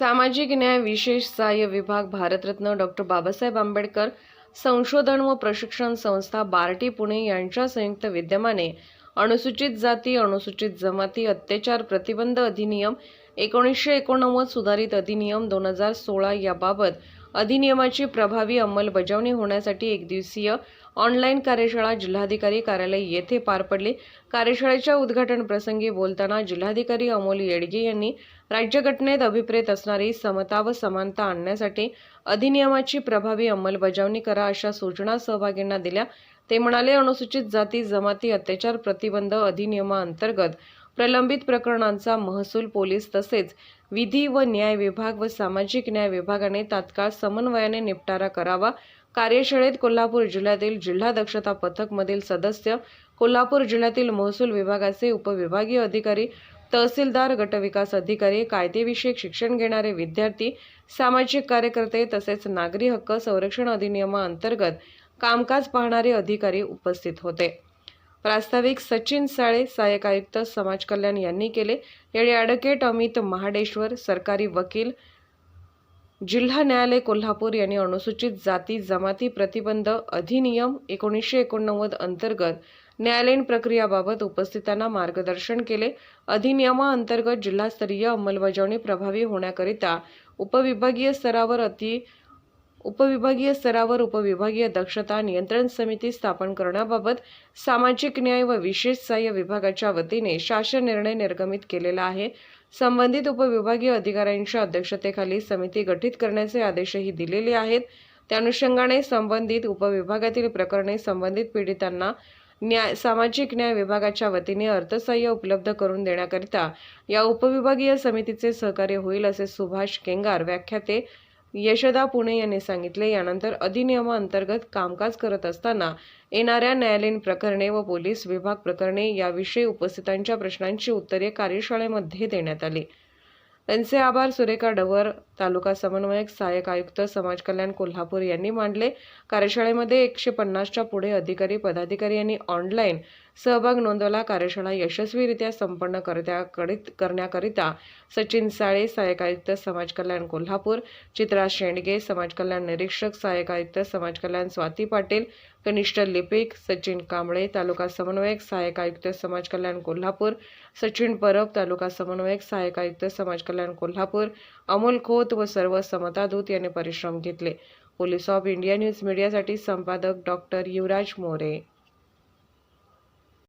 सामाजिक न्याय विशेष सहाय्य विभाग भारतरत्न डॉक्टर बाबासाहेब आंबेडकर संशोधन व प्रशिक्षण संस्था बार्टी पुणे यांच्या संयुक्त विद्यमाने अनुसूचित जाती अनुसूचित जमाती अत्याचार प्रतिबंध अधिनियम एकोणीसशे एकोणनव्वद सुधारित अधिनियम दोन हजार सोळा याबाबत अधिनियमाची प्रभावी अंमलबजावणी होण्यासाठी एकदिवसीय ऑनलाईन कार्यशाळा जिल्हाधिकारी कार्यालय येथे पार पडली. कार्यशाळेच्या उद्घाटन प्रसंगी बोलताना जिल्हाधिकारी अमोल येडगे यांनी राज्यघटनेत अभिप्रेत असणारी समता व समानता आणण्यासाठी अधिनियमाची प्रभावी अंमलबजावणी करा अशा सूचना सहभागींना दिल्या. ते म्हणाले अनुसूचित जाती जमाती अत्याचार प्रतिबंध अधिनियमाअंतर्गत प्रलंबित प्रकरणांचा महसूल पोलीस तसेच विधी व न्याय विभाग व सामाजिक न्याय विभागाने तात्काळ समन्वयाने निपटारा करावा. कार्यशाळेत कोल्हापूर जिल्ह्यातील जिल्हा दक्षता पथक मधील सदस्य कोल्हापूर जिल्ह्यातील महसूल विभागाचे उपविभागीय अधिकारी तहसीलदार गटविकास अधिकारी कायदेविषयक शिक्षण घेणारे विद्यार्थी सामाजिक कार्यकर्ते तसेच नागरी हक्क संरक्षण अधिनियमाअंतर्गत कामकाज पाहणारे अधिकारी उपस्थित होते. प्रास्ताविक सचिन साळे सहाय्यक आयुक्त समाज कल्याण यांनी केले. यावेळी ॲडव्होकेट अमित महाडेश्वर सरकारी वकील जिल्हा न्यायालय कोल्हापूर यांनी अनुसूचित जाती जमाती प्रतिबंध अधिनियम एकोणीसशे एकोणनव्वद अंतर्गत न्यायालयीन प्रक्रियाबाबत उपस्थितांना मार्गदर्शन केले. अधिनियमाअंतर्गत जिल्हास्तरीय अंमलबजावणी प्रभावी होण्याकरिता उपविभागीय स्तरावर अति उपविभागीय स्तरावर उपविभागीय दक्षता नियंत्रण समिती स्थापन करण्याबाबत सामाजिक न्याय व विशेष सहाय्य विभागाच्या वतीने शासन निर्णय निर्गमित केलेला आहे. संबंधित उपविभागीय अधिकाऱ्यांच्या अध्यक्षतेखाली समिती गठीत करण्याचे आदेशही दिलेले आहेत. त्या अनुषंगाने संबंधित उपविभागातील प्रकरणे संबंधित पीडितांना न्याय सामाजिक न्याय विभागाच्या वतीने अर्थसहाय्य उपलब्ध करून देण्याकरिता या उपविभागीय समितीचे सहकार्य होईल असे सुभाष केंगार व्याख्याते यशोदा पुणे यांनी सांगितले यानंतर अधिनियमाअंतर्गत कामकाज करत असताना येणाऱ्या न्यायालयीन प्रकरणे व पोलीस विभाग प्रकरणे याविषयी उपस्थितांच्या प्रश्नांची उत्तरे कार्यशाळेमध्ये देण्यात आली. त्यांचे आभार सुरेखा डवर तालुका समन्वयक सहाय्यक आयुक्त समाज कल्याण कोल्हापूर यांनी मांडले. कार्यशाळेमध्ये एकशे पन्नासच्या पुढे अधिकारी पदाधिकारी यांनी ऑनलाईन सहभाग नोंदवला कार्यशाळा यशस्वीरित्या संपन्न करत्याकरित करण्याकरिता सचिन साळे सहाय्यक आयुक्त समाज कल्याण कोल्हापूर चित्रा शेंडगे समाज कल्याण निरीक्षक सहाय्यक आयुक्त समाज कल्याण स्वाती पाटील कनिष्ठ लिपिक सचिन कांबळे तालुका समन्वयक सहाय्यक आयुक्त समाज कल्याण कोल्हापूर सचिन परब तालुका समन्वयक सहाय्यक आयुक्त समाज कल्याण कोल्हापूर अमोल खोत व सर्व समतादूत यांनी परिश्रम घेतले. पोलीस ऑफ इंडिया न्यूज मीडियासाठी संपादक डॉक्टर युवराज मोरे.